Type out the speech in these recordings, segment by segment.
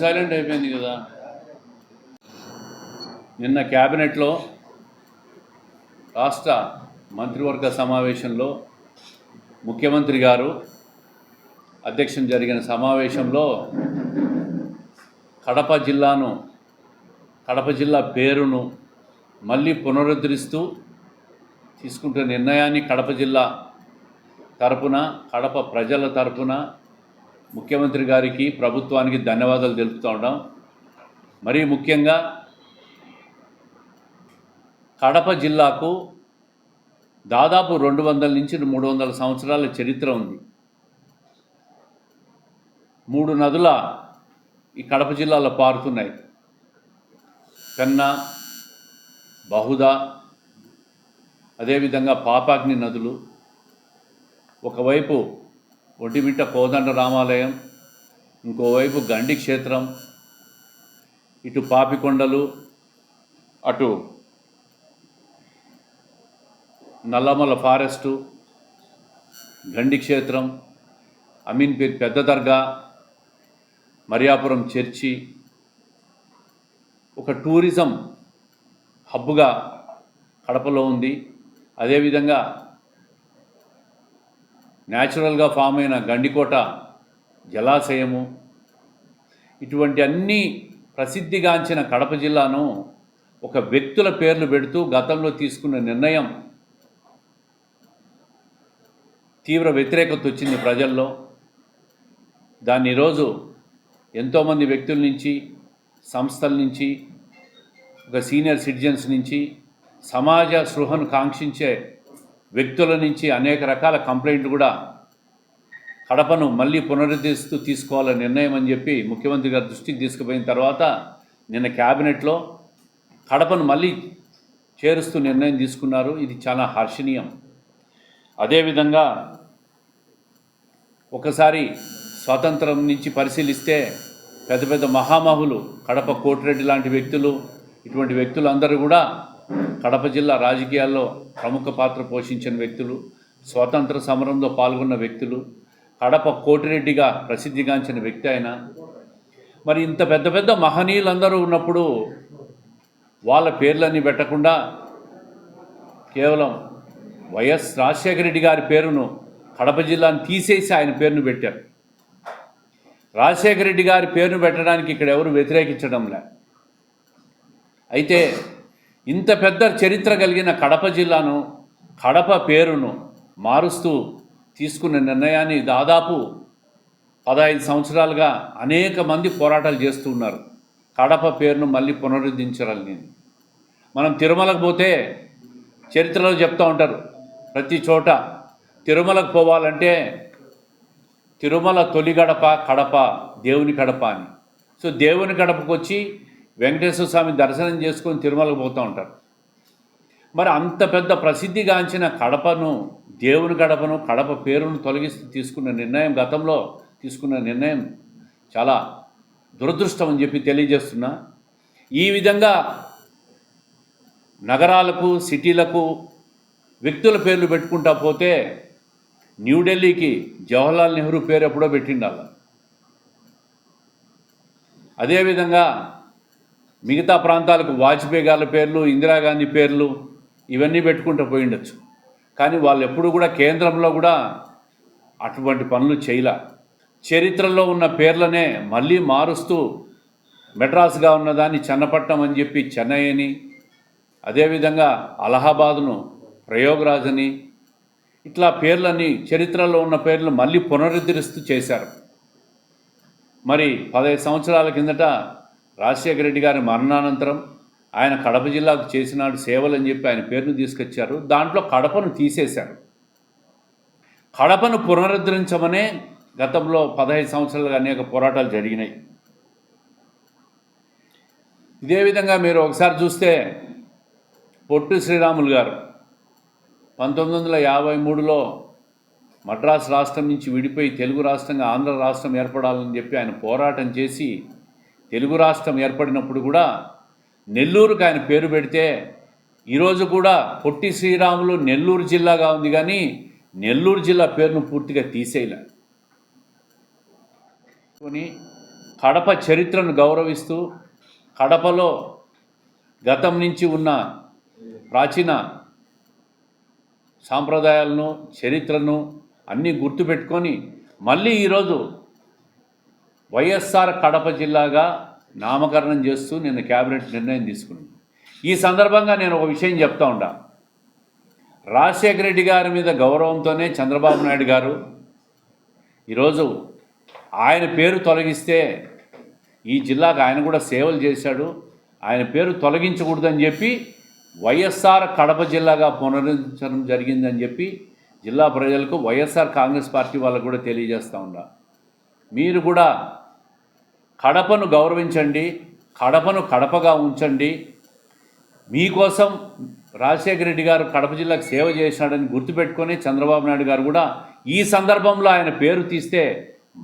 Silent అయిపోయింది కదా. నిన్న క్యాబినెట్లో రాష్ట్ర మంత్రివర్గ సమావేశంలో ముఖ్యమంత్రి గారు అధ్యక్షం జరిగిన సమావేశంలో కడప జిల్లాను కడప జిల్లా పేరును మళ్ళీ పునరుద్ధరిస్తూ తీసుకుంటున్న నిర్ణయాన్ని కడప జిల్లా తరపున కడప ప్రజల తరపున ముఖ్యమంత్రి గారికి ప్రభుత్వానికి ధన్యవాదాలు తెలుపుతూ ఉన్నాం. మరీ ముఖ్యంగా కడప జిల్లాకు దాదాపు రెండు వందల నుంచి మూడు వందల సంవత్సరాల చరిత్ర ఉంది. మూడు నదుల ఈ కడప జిల్లాలో పారుతున్నాయి. కన్నా బహుదా అదేవిధంగా పాపాగ్ని నదులు ఒకవైపు ఒంటిమిట్ట కోదండ రామాలయం ఇంకోవైపు గండి క్షేత్రం ఇటు పాపికొండలు అటు నల్లమల ఫారెస్టు గండి క్షేత్రం అమీన్పేట్ పెద్ద దర్గా మరియాపురం చర్చి ఒక టూరిజం హబ్గా కడపలో ఉంది. అదేవిధంగా న్యాచురల్గా ఫామ్ అయిన గండికోట జలాశయము ఇటువంటి అన్ని ప్రసిద్ధిగాంచిన కడప జిల్లాను ఒక వ్యక్తుల పేర్లు పెడుతూ గతంలో తీసుకున్న నిర్ణయం తీవ్ర వ్యతిరేకత వచ్చింది ప్రజల్లో. దాన్ని ఈరోజు ఎంతోమంది వ్యక్తుల నుంచి సంస్థల నుంచి ఒక సీనియర్ సిటిజన్స్ నుంచి సమాజ సృహను కాంక్షించే వ్యక్తుల నుంచి అనేక రకాల కంప్లైంట్లు కూడా కడపను మళ్ళీ పునరుద్ధరిస్తూ తీసుకోవాలని నిర్ణయం అని చెప్పి ముఖ్యమంత్రి గారి దృష్టికి తీసుకుపోయిన తర్వాత నిన్న క్యాబినెట్లో కడపను మళ్ళీ చేరుస్తూ నిర్ణయం తీసుకున్నారు. ఇది చాలా హర్షణీయం. అదేవిధంగా ఒకసారి స్వాతంత్రం నుంచి పరిశీలిస్తే పెద్ద పెద్ద మహామహులు కడప కోటిరెడ్డి లాంటి వ్యక్తులు ఇటువంటి వ్యక్తులందరూ కూడా కడప జిల్లా రాజకీయాల్లో ప్రముఖ పాత్ర పోషించిన వ్యక్తులు స్వాతంత్ర సమరంలో పాల్గొన్న వ్యక్తులు కడప కోటిరెడ్డిగా ప్రసిద్ధిగాంచిన వ్యక్తి ఆయన. మరి ఇంత పెద్ద పెద్ద మహనీయులందరూ ఉన్నప్పుడు వాళ్ళ పేర్లన్నీ పెట్టకుండా కేవలం వైఎస్ రాజశేఖర రెడ్డి గారి పేరును కడప జిల్లాను తీసేసి ఆయన పేరును పెట్టారు. రాజశేఖర రెడ్డి గారి పేరును పెట్టడానికి ఇక్కడ ఎవరు వ్యతిరేకించడంలే. అయితే ఇంత పెద్ద చరిత్ర కలిగిన కడప జిల్లాను కడప పేరును మారుస్తూ తీసుకున్న నిర్ణయాన్ని దాదాపు పదహైదు సంవత్సరాలుగా అనేక మంది పోరాటాలు చేస్తూ ఉన్నారు. కడప పేరును మళ్ళీ పునరుద్ధరించాలని మనం తిరుమలకు పోతే చరిత్రలో చెప్తూ ఉంటారు ప్రతి చోట తిరుమలకు పోవాలంటే తిరుమల తొలి గడప కడప దేవుని కడప అని. సో దేవుని గడపకు వచ్చి వెంకటేశ్వర స్వామి దర్శనం చేసుకొని తిరుమలకు పోతూ ఉంటారు. మరి అంత పెద్ద ప్రసిద్ధిగాంచిన కడపను దేవుని గడపను కడప పేరును తొలగిస్తూ తీసుకున్న నిర్ణయం గతంలో తీసుకున్న నిర్ణయం చాలా దురదృష్టం అని చెప్పి తెలియజేస్తున్నా. ఈ విధంగా నగరాలకు సిటీలకు వ్యక్తుల పేర్లు పెట్టుకుంటా పోతే న్యూఢిల్లీకి జవహర్లాల్ నెహ్రూ పేరు ఎప్పుడో పెట్టిండాల. అదేవిధంగా మిగతా ప్రాంతాలకు వాజ్పేయి గారి పేర్లు ఇందిరాగాంధీ పేర్లు ఇవన్నీ పెట్టుకుంటూ పోయి ఉండొచ్చు. కానీ వాళ్ళు ఎప్పుడు కూడా కేంద్రంలో కూడా అటువంటి పనులు చేయలే. చరిత్రలో ఉన్న పేర్లనే మళ్ళీ మారుస్తూ మెడ్రాస్గా ఉన్నదాన్ని చెన్నపట్నం అని చెప్పి చెన్నై అని అదేవిధంగా అలహాబాద్ను ప్రయోగరాజ్ అని ఇట్లా పేర్లన్నీ చరిత్రలో ఉన్న పేర్లు మళ్ళీ పునరుద్ధరిస్తూ చేశారు. మరి పదహైదు సంవత్సరాల కిందట రాజశేఖర రెడ్డి గారి మరణానంతరం ఆయన కడప జిల్లాకు చేసినాడు సేవలు అని చెప్పి ఆయన పేరును తీసుకొచ్చారు. దాంట్లో కడపను తీసేశారు. కడపను పునరుద్ధరించమనే గతంలో పదహైదు సంవత్సరాలుగా అనేక పోరాటాలు జరిగినాయి. ఇదే విధంగా మీరు ఒకసారి చూస్తే పొట్టు శ్రీరాములు గారు పంతొమ్మిది వందల యాభై మూడులో మద్రాసు రాష్ట్రం నుంచి విడిపోయి తెలుగు రాష్ట్రంగా ఆంధ్ర రాష్ట్రం ఏర్పడాలని చెప్పి ఆయన పోరాటం చేసి తెలుగు రాష్ట్రం ఏర్పడినప్పుడు కూడా నెల్లూరుకు ఆయన పేరు పెడితే ఈరోజు కూడా పొట్టి శ్రీరాములు నెల్లూరు జిల్లాగా ఉంది కానీ నెల్లూరు జిల్లా పేరును పూర్తిగా తీసేయలే. కడప చరిత్రను గౌరవిస్తూ కడపలో గతం నుంచి ఉన్న ప్రాచీన సాంప్రదాయాలను చరిత్రను అన్నీ గుర్తుపెట్టుకొని మళ్ళీ ఈరోజు వైఎస్ఆర్ కడప జిల్లాగా నామకరణం చేస్తూ నిన్న క్యాబినెట్ నిర్ణయం తీసుకుంది ఈ సందర్భంగా నేను ఒక విషయం చెప్తా ఉండా. రాజశేఖర రెడ్డి గారి మీద గౌరవంతోనే చంద్రబాబు నాయుడు గారు ఈరోజు ఆయన పేరు తొలగిస్తే ఈ జిల్లాకు ఆయన కూడా సేవలు చేశాడు. ఆయన పేరు తొలగించకూడదని చెప్పి వైఎస్ఆర్ కడప జిల్లాగా పునరుద్ధరించడం జరిగిందని చెప్పి జిల్లా ప్రజలకు వైఎస్ఆర్ కాంగ్రెస్ పార్టీ వాళ్ళకు కూడా తెలియజేస్తూ ఉండ. మీరు కూడా కడపను గౌరవించండి కడపను కడపగా ఉంచండి. మీకోసం రాజశేఖర రెడ్డి గారు కడప జిల్లాకు సేవ చేశాడని గుర్తుపెట్టుకొని చంద్రబాబు నాయుడు గారు కూడా ఈ సందర్భంలో ఆయన పేరు తీస్తే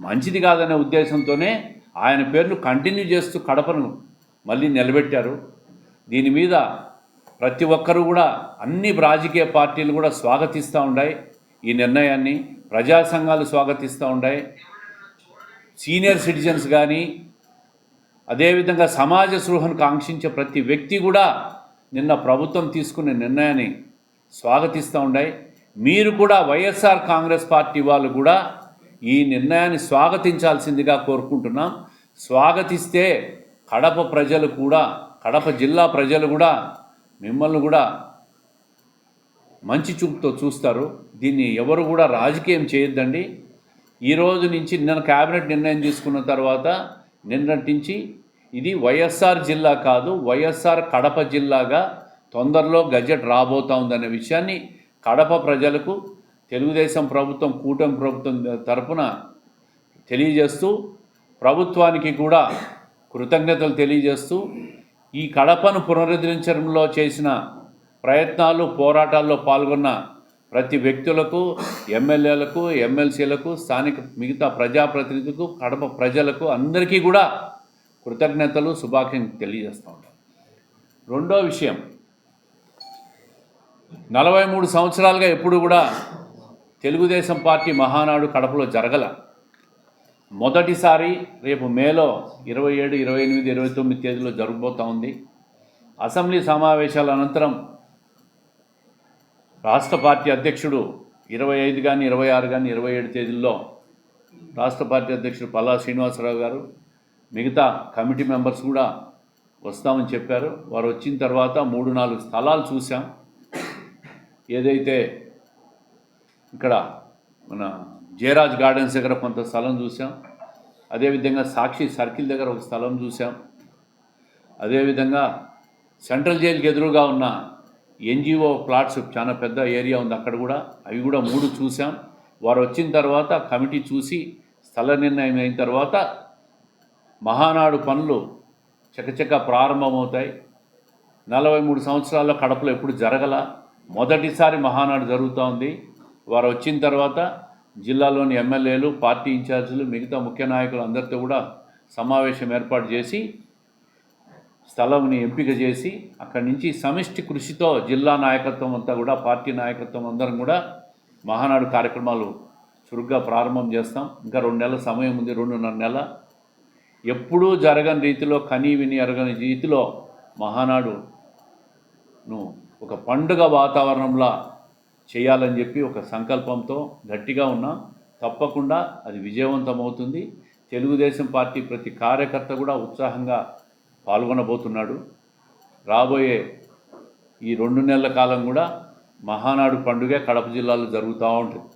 మంచిది కాదనే ఉద్దేశంతోనే ఆయన పేరును కంటిన్యూ చేస్తూ కడపను మళ్ళీ నిలబెట్టారు. దీని మీద ప్రతి ఒక్కరూ కూడా అన్ని రాజకీయ పార్టీలు కూడా స్వాగతిస్తూ ఉన్నాయి ఈ నిర్ణయాన్ని ప్రజా సంఘాలు స్వాగతిస్తూ ఉన్నాయి సీనియర్ సిటిజన్స్ కానీ అదేవిధంగా సమాజ సృహను కాంక్షించే ప్రతి వ్యక్తి కూడా నిన్న ప్రభుత్వం తీసుకునే నిర్ణయాన్ని స్వాగతిస్తూ ఉన్నాయి మీరు కూడా వైఎస్ఆర్ కాంగ్రెస్ పార్టీ వాళ్ళు కూడా ఈ నిర్ణయాన్ని స్వాగతించాల్సిందిగా కోరుకుంటున్నాం. స్వాగతిస్తే కడప ప్రజలు కూడా కడప జిల్లా ప్రజలు కూడా మిమ్మల్ని కూడా మంచి చూపుతో చూస్తారు. దీన్ని ఎవరు కూడా రాజకీయం చేయొద్దండి. ఈ రోజు నుంచి నిన్న కేబినెట్ నిర్ణయం తీసుకున్న తర్వాత నిన్నటించి ఇది వైఎస్ఆర్ జిల్లా కాదు వైఎస్ఆర్ కడప జిల్లాగా తొందరలో గజెట్ రాబోతా ఉందనే విషయాన్ని కడప ప్రజలకు తెలుగుదేశం ప్రభుత్వం కూటమి ప్రభుత్వం తరపున తెలియజేస్తూ ప్రభుత్వానికి కూడా కృతజ్ఞతలు తెలియజేస్తూ ఈ కడపను పునరుద్ధరించడంలో చేసిన ప్రయత్నాలు పోరాటాల్లో పాల్గొన్న ప్రతి వ్యక్తులకు ఎమ్మెల్యేలకు ఎమ్మెల్సీలకు స్థానిక మిగతా ప్రజాప్రతినిధులకు కడప ప్రజలకు అందరికీ కూడా కృతజ్ఞతలు శుభాకాంక్షలు తెలియజేస్తూ ఉంటాం రెండో విషయం. నలభై మూడు సంవత్సరాలుగా ఎప్పుడు కూడా తెలుగుదేశం పార్టీ మహానాడు కడపలో జరగల. మొదటిసారి రేపు మేలో ఇరవై ఏడు ఇరవై ఎనిమిది ఇరవై తొమ్మిది తేదీలో జరగబోతూ ఉంది. అసెంబ్లీ సమావేశాల అనంతరం రాష్ట్ర పార్టీ అధ్యక్షుడు ఇరవై ఐదు కానీ ఇరవై ఆరు కానీ ఇరవై ఏడు తేదీల్లో రాష్ట్ర పార్టీ అధ్యక్షుడు పల్లా శ్రీనివాసరావు గారు మిగతా కమిటీ మెంబర్స్ కూడా వస్తామని చెప్పారు. వారు వచ్చిన తర్వాత మూడు నాలుగు స్థలాలు చూసాం ఏదైతే ఇక్కడ మన జయరాజ్ గార్డెన్స్ దగ్గర కొంత స్థలం చూసాం అదేవిధంగా సాక్షి సర్కిల్ దగ్గర ఒక స్థలం చూసాం అదేవిధంగా సెంట్రల్ జైలుకి ఎదురుగా ఉన్న ఎన్జిఓ ప్లాట్స్ చాలా పెద్ద ఏరియా ఉంది. అక్కడ కూడా అవి కూడా మూడు చూసాం. వారు వచ్చిన తర్వాత కమిటీ చూసి స్థల నిర్ణయం అయిన తర్వాత మహానాడు పనులు చకచక ప్రారంభమవుతాయి. నలభై మూడు సంవత్సరాల్లో కడపలో ఎప్పుడు జరగల మొదటిసారి మహానాడు జరుగుతూ ఉంది. వారు వచ్చిన తర్వాత జిల్లాలోని ఎమ్మెల్యేలు పార్టీ ఇన్ఛార్జీలు మిగతా ముఖ్య నాయకులు అందరితో కూడా సమావేశం ఏర్పాటు చేసి స్థలంని ఎంపిక చేసి అక్కడి నుంచి సమిష్టి కృషితో జిల్లా నాయకత్వం అంతా కూడా పార్టీ నాయకత్వం అందరం కూడా మహానాడు కార్యక్రమాలు చురుగ్గా ప్రారంభం చేస్తాం. ఇంకా రెండు నెలల సమయం ఉంది రెండున్నర నెల. ఎప్పుడూ జరగని రీతిలో కనీ విని ఎరగని రీతిలో మహానాడును ఒక పండుగ వాతావరణంలో చేయాలని చెప్పి ఒక సంకల్పంతో గట్టిగా ఉన్నాం. తప్పకుండా అది విజయవంతమవుతుంది. తెలుగుదేశం పార్టీ ప్రతి కార్యకర్త కూడా ఉత్సాహంగా పాల్గొనబోతున్నాడు. రాబోయే ఈ రెండు నెలల కాలం కూడా మహానాడు పండుగ కడప జిల్లాలో జరుగుతూ ఉంటుంది.